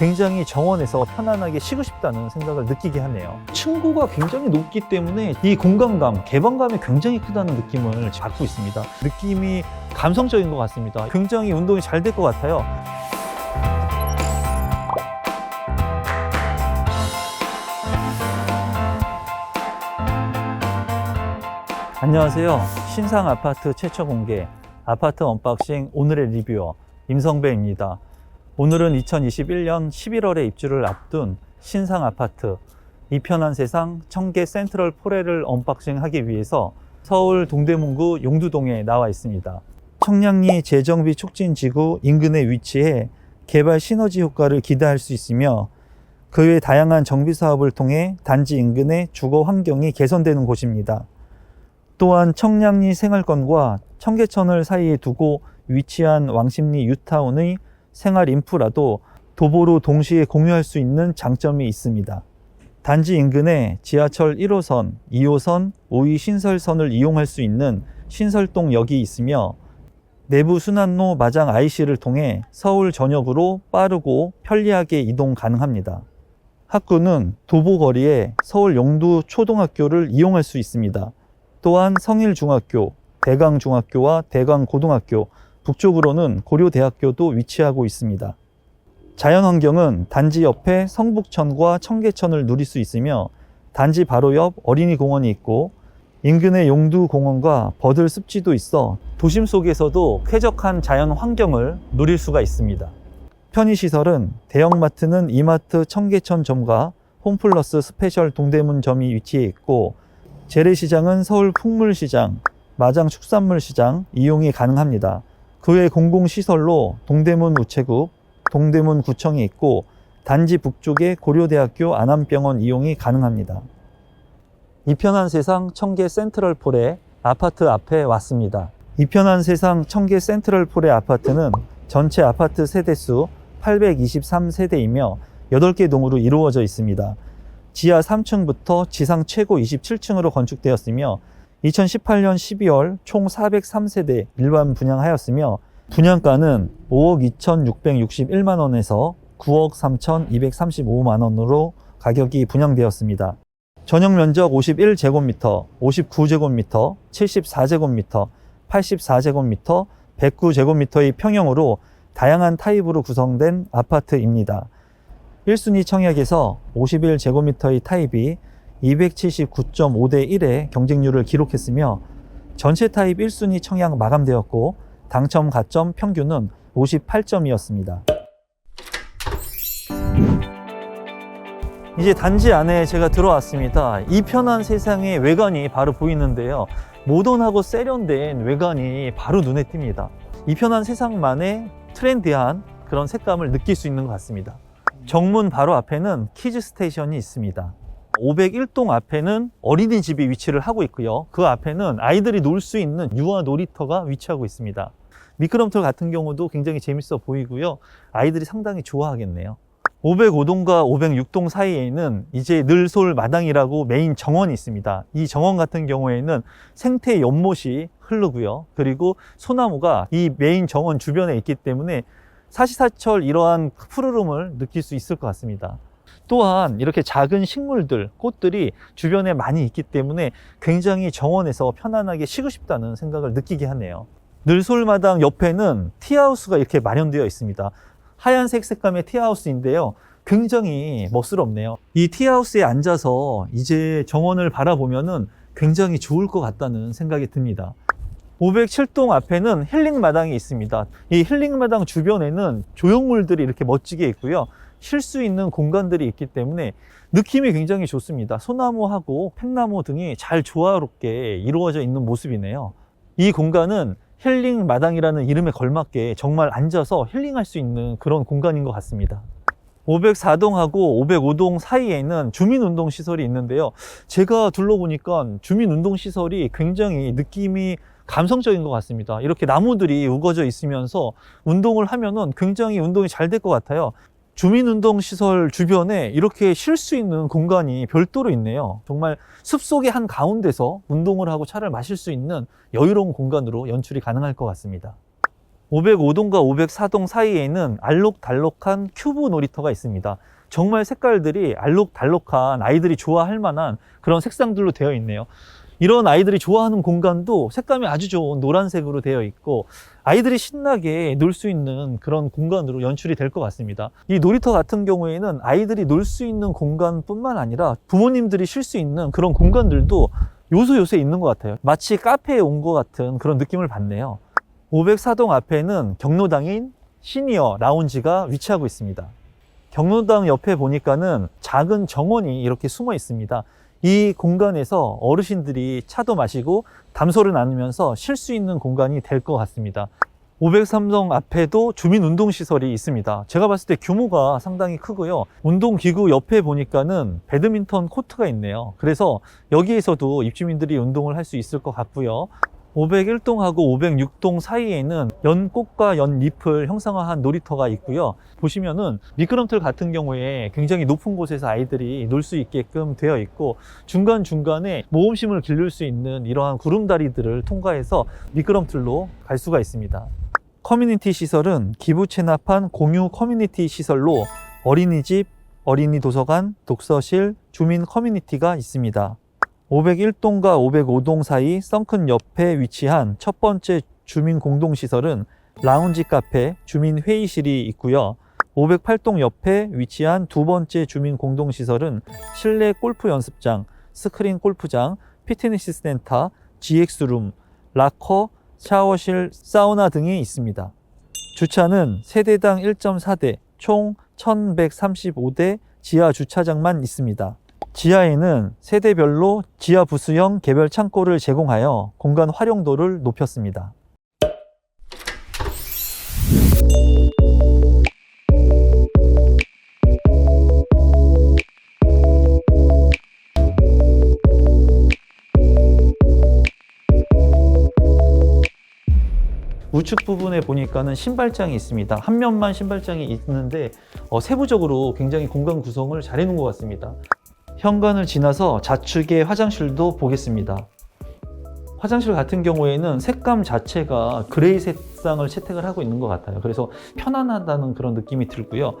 굉장히 정원에서 편안하게 쉬고 싶다는 생각을 느끼게 하네요. 층고가 굉장히 높기 때문에 이 공간감, 개방감이 굉장히 크다는 느낌을 받고 있습니다. 느낌이 감성적인 것 같습니다. 굉장히 운동이 잘 될 것 같아요. 안녕하세요. 신상 아파트 최초 공개 아파트 언박싱 오늘의 리뷰어 임성배입니다. 오늘은 2021년 11월에 입주를 앞둔 신상 아파트 이편한 세상 청계 센트럴 포레를 언박싱하기 위해서 서울 동대문구 용두동에 나와 있습니다. 청량리 재정비 촉진 지구 인근에 위치해 개발 시너지 효과를 기대할 수 있으며 그 외 다양한 정비 사업을 통해 단지 인근의 주거 환경이 개선되는 곳입니다. 또한 청량리 생활권과 청계천을 사이에 두고 위치한 왕십리 유타운의 생활 인프라도 도보로 동시에 공유할 수 있는 장점이 있습니다. 단지 인근에 지하철 1호선, 2호선, 5위 신설선을 이용할 수 있는 신설동역이 있으며 내부 순환로 마장 IC를 통해 서울 전역으로 빠르고 편리하게 이동 가능합니다. 학구는 도보거리에 서울 용두 초등학교를 이용할 수 있습니다. 또한 성일중학교, 대강중학교와 대강고등학교, 북쪽으로는 고려대학교도 위치하고 있습니다. 자연환경은 단지 옆에 성북천과 청계천을 누릴 수 있으며 단지 바로 옆 어린이 공원이 있고 인근의 용두공원과 버들 습지도 있어 도심 속에서도 쾌적한 자연 환경을 누릴 수가 있습니다. 편의시설은 대형마트는 이마트 청계천점과 홈플러스 스페셜 동대문점이 위치해 있고 재래시장은 서울 풍물시장, 마장 축산물시장 이용이 가능합니다. 그외 공공시설로 동대문 우체국, 동대문 구청이 있고 단지 북쪽에 고려대학교 안암병원 이용이 가능합니다. 이편한 세상 청계 센트럴 폴의 아파트 앞에 왔습니다. 이편한 세상 청계 센트럴 폴의 아파트는 전체 아파트 세대수 823세대이며 8개 동으로 이루어져 있습니다. 지하 3층부터 지상 최고 27층으로 건축되었으며 2018년 12월 총 403세대 일반 분양하였으며 분양가는 5억 2,661만 원에서 9억 3,235만 원으로 가격이 분양되었습니다. 전용 면적 51제곱미터, 59제곱미터, 74제곱미터, 84제곱미터, 109제곱미터의 평형으로 다양한 타입으로 구성된 아파트입니다. 1순위 청약에서 51제곱미터의 타입이 279.5대 1의 경쟁률을 기록했으며 전체 타입 1순위 청약 마감되었고 당첨 가점 평균은 58점이었습니다. 이제 단지 안에 제가 들어왔습니다. 이 편한 세상의 외관이 바로 보이는데요. 모던하고 세련된 외관이 바로 눈에 띕니다. 이 편한 세상만의 트렌디한 그런 색감을 느낄 수 있는 것 같습니다. 정문 바로 앞에는 키즈 스테이션이 있습니다. 501동 앞에는 어린이집이 위치를 하고 있고요. 그 앞에는 아이들이 놀 수 있는 유아 놀이터가 위치하고 있습니다. 미끄럼틀 같은 경우도 굉장히 재밌어 보이고요. 아이들이 상당히 좋아하겠네요. 505동과 506동 사이에는 이제 늘솔 마당이라고 메인 정원이 있습니다. 이 정원 같은 경우에는 생태 연못이 흐르고요. 그리고 소나무가 이 메인 정원 주변에 있기 때문에 사시사철 이러한 푸르름을 느낄 수 있을 것 같습니다. 또한 이렇게 작은 식물들, 꽃들이 주변에 많이 있기 때문에 굉장히 정원에서 편안하게 쉬고 싶다는 생각을 느끼게 하네요. 늘솔마당 옆에는 티하우스가 이렇게 마련되어 있습니다. 하얀색 색감의 티하우스인데요. 굉장히 멋스럽네요. 이 티하우스에 앉아서 이제 정원을 바라보면은 굉장히 좋을 것 같다는 생각이 듭니다. 507동 앞에는 힐링 마당이 있습니다. 이 힐링 마당 주변에는 조형물들이 이렇게 멋지게 있고요. 쉴 수 있는 공간들이 있기 때문에 느낌이 굉장히 좋습니다. 소나무하고 팽나무 등이 잘 조화롭게 이루어져 있는 모습이네요. 이 공간은 힐링 마당이라는 이름에 걸맞게 정말 앉아서 힐링할 수 있는 그런 공간인 것 같습니다. 504동하고 505동 사이에는 주민운동시설이 있는데요. 제가 둘러보니까 주민운동시설이 굉장히 느낌이 감성적인 것 같습니다. 이렇게 나무들이 우거져 있으면서 운동을 하면은 굉장히 운동이 잘 될 것 같아요. 주민운동시설 주변에 이렇게 쉴 수 있는 공간이 별도로 있네요. 정말 숲속의 한 가운데서 운동을 하고 차를 마실 수 있는 여유로운 공간으로 연출이 가능할 것 같습니다. 505동과 504동 사이에는 알록달록한 큐브 놀이터가 있습니다. 정말 색깔들이 알록달록한 아이들이 좋아할 만한 그런 색상들로 되어 있네요. 이런 아이들이 좋아하는 공간도 색감이 아주 좋은 노란색으로 되어 있고 아이들이 신나게 놀 수 있는 그런 공간으로 연출이 될 것 같습니다. 이 놀이터 같은 경우에는 아이들이 놀 수 있는 공간뿐만 아니라 부모님들이 쉴 수 있는 그런 공간들도 요소 요소에 있는 것 같아요. 마치 카페에 온 것 같은 그런 느낌을 받네요. 504동 앞에는 경로당인 시니어 라운지가 위치하고 있습니다. 경로당 옆에 보니까는 작은 정원이 이렇게 숨어 있습니다. 이 공간에서 어르신들이 차도 마시고 담소를 나누면서 쉴 수 있는 공간이 될 것 같습니다. 503동 앞에도 주민운동시설이 있습니다. 제가 봤을 때 규모가 상당히 크고요. 운동기구 옆에 보니까는 배드민턴 코트가 있네요. 그래서 여기에서도 입주민들이 운동을 할 수 있을 것 같고요. 501동하고 506동 사이에는 연꽃과 연잎을 형상화한 놀이터가 있고요. 보시면은 미끄럼틀 같은 경우에 굉장히 높은 곳에서 아이들이 놀 수 있게끔 되어 있고 중간중간에 모험심을 기를 수 있는 이러한 구름다리들을 통과해서 미끄럼틀로 갈 수가 있습니다. 커뮤니티 시설은 기부 체납한 공유 커뮤니티 시설로 어린이집, 어린이 도서관, 독서실, 주민 커뮤니티가 있습니다. 501동과 505동 사이 썬큰 옆에 위치한 첫 번째 주민 공동시설은 라운지 카페, 주민 회의실이 있고요. 508동 옆에 위치한 두 번째 주민 공동시설은 실내 골프 연습장, 스크린 골프장, 피트니스 센터, GX룸, 락커, 샤워실, 사우나 등이 있습니다. 주차는 세대당 1.4대, 총 1135대 지하 주차장만 있습니다. 지하에는 세대별로 지하 부스형 개별 창고를 제공하여 공간 활용도를 높였습니다. 우측 부분에 보니까는 신발장이 있습니다. 한 면만 신발장이 있는데 어, 세부적으로 굉장히 공간 구성을 잘 해놓은 것 같습니다. 현관을 지나서 좌측의 화장실도 보겠습니다. 화장실 같은 경우에는 색감 자체가 그레이 색상을 채택을 하고 있는 것 같아요. 그래서 편안하다는 그런 느낌이 들고요.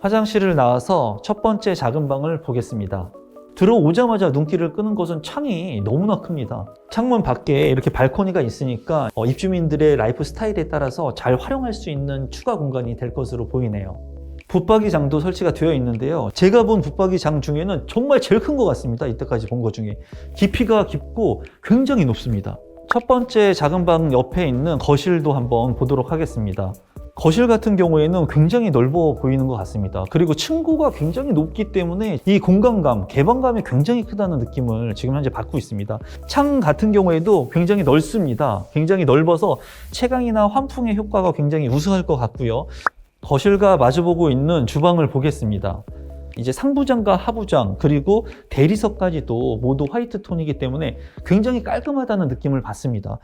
화장실을 나와서 첫 번째 작은 방을 보겠습니다. 들어오자마자 눈길을 끄는 것은 창이 너무나 큽니다. 창문 밖에 이렇게 발코니가 있으니까 어, 입주민들의 라이프 스타일에 따라서 잘 활용할 수 있는 추가 공간이 될 것으로 보이네요. 붙박이장도 설치가 되어 있는데요. 제가 본 붙박이장 중에는 정말 제일 큰 것 같습니다. 이때까지 본 것 중에. 깊이가 깊고 굉장히 높습니다. 첫 번째 작은 방 옆에 있는 거실도 한번 보도록 하겠습니다. 거실 같은 경우에는 굉장히 넓어 보이는 것 같습니다. 그리고 층고가 굉장히 높기 때문에 이 공간감, 개방감이 굉장히 크다는 느낌을 지금 현재 받고 있습니다. 창 같은 경우에도 굉장히 넓습니다. 굉장히 넓어서 채광이나 환풍의 효과가 굉장히 우수할 것 같고요. 거실과 마주보고 있는 주방을 보겠습니다. 이제 상부장과 하부장 그리고 대리석까지도 모두 화이트 톤이기 때문에 굉장히 깔끔하다는 느낌을 받습니다.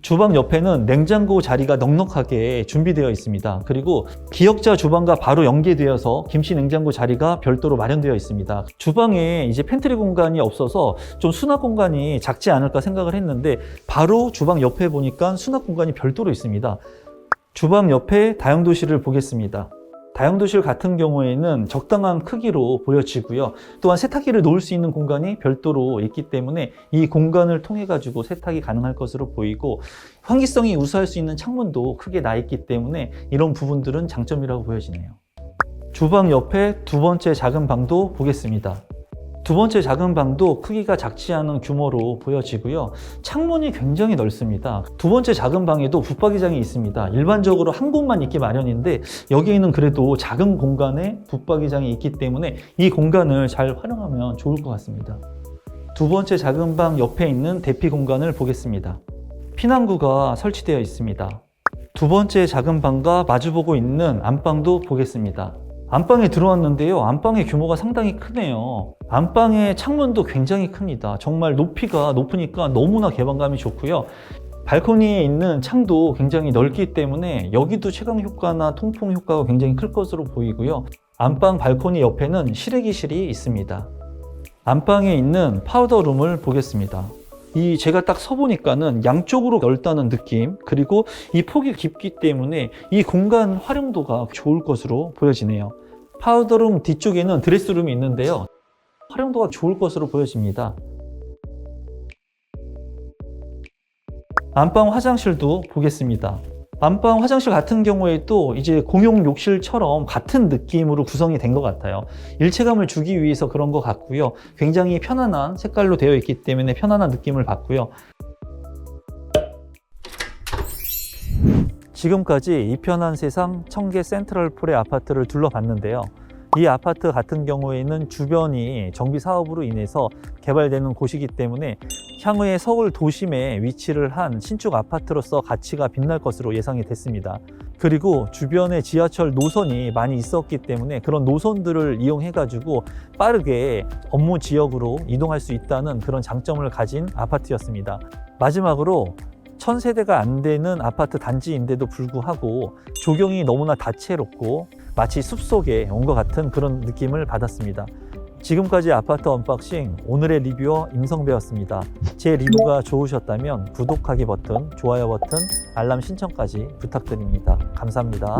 주방 옆에는 냉장고 자리가 넉넉하게 준비되어 있습니다. 그리고 기역자 주방과 바로 연계되어서 김치 냉장고 자리가 별도로 마련되어 있습니다. 주방에 이제 팬트리 공간이 없어서 좀 수납 공간이 작지 않을까 생각을 했는데 바로 주방 옆에 보니까 수납 공간이 별도로 있습니다. 주방 옆에 다용도실을 보겠습니다. 다용도실 같은 경우에는 적당한 크기로 보여지고요. 또한 세탁기를 놓을 수 있는 공간이 별도로 있기 때문에 이 공간을 통해 가지고 세탁이 가능할 것으로 보이고 환기성이 우수할 수 있는 창문도 크게 나 있기 때문에 이런 부분들은 장점이라고 보여지네요. 주방 옆에 두 번째 작은 방도 보겠습니다. 두 번째 작은 방도 크기가 작지 않은 규모로 보여지고요. 창문이 굉장히 넓습니다. 두 번째 작은 방에도 붙박이장이 있습니다. 일반적으로 한 곳만 있기 마련인데 여기에는 그래도 작은 공간에 붙박이장이 있기 때문에 이 공간을 잘 활용하면 좋을 것 같습니다. 두 번째 작은 방 옆에 있는 대피 공간을 보겠습니다. 피난구가 설치되어 있습니다. 두 번째 작은 방과 마주보고 있는 안방도 보겠습니다. 안방에 들어왔는데요. 안방의 규모가 상당히 크네요. 안방의 창문도 굉장히 큽니다. 정말 높이가 높으니까 너무나 개방감이 좋고요. 발코니에 있는 창도 굉장히 넓기 때문에 여기도 채광 효과나 통풍 효과가 굉장히 클 것으로 보이고요. 안방 발코니 옆에는 실외기실이 있습니다. 안방에 있는 파우더룸을 보겠습니다. 이 제가 딱 서보니까는 양쪽으로 넓다는 느낌 그리고 이 폭이 깊기 때문에 이 공간 활용도가 좋을 것으로 보여지네요. 파우더룸 뒤쪽에는 드레스룸이 있는데요. 활용도가 좋을 것으로 보여집니다. 안방 화장실도 보겠습니다. 안방 화장실 같은 경우에도 이제 공용 욕실처럼 같은 느낌으로 구성이 된 것 같아요. 일체감을 주기 위해서 그런 것 같고요. 굉장히 편안한 색깔로 되어 있기 때문에 편안한 느낌을 받고요. 지금까지 이 편한 세상 청계 센트럴폴의 아파트를 둘러봤는데요. 이 아파트 같은 경우에는 주변이 정비 사업으로 인해서 개발되는 곳이기 때문에 향후에 서울 도심에 위치를 한 신축 아파트로서 가치가 빛날 것으로 예상이 됐습니다. 그리고 주변에 지하철 노선이 많이 있었기 때문에 그런 노선들을 이용해 가지고 빠르게 업무 지역으로 이동할 수 있다는 그런 장점을 가진 아파트였습니다. 마지막으로 천세대가 안 되는 아파트 단지인데도 불구하고 조경이 너무나 다채롭고 마치 숲속에 온 것 같은 그런 느낌을 받았습니다. 지금까지 아파트 언박싱 오늘의 리뷰어 임성배였습니다. 제 리뷰가 좋으셨다면 구독하기 버튼, 좋아요 버튼, 알람 신청까지 부탁드립니다. 감사합니다.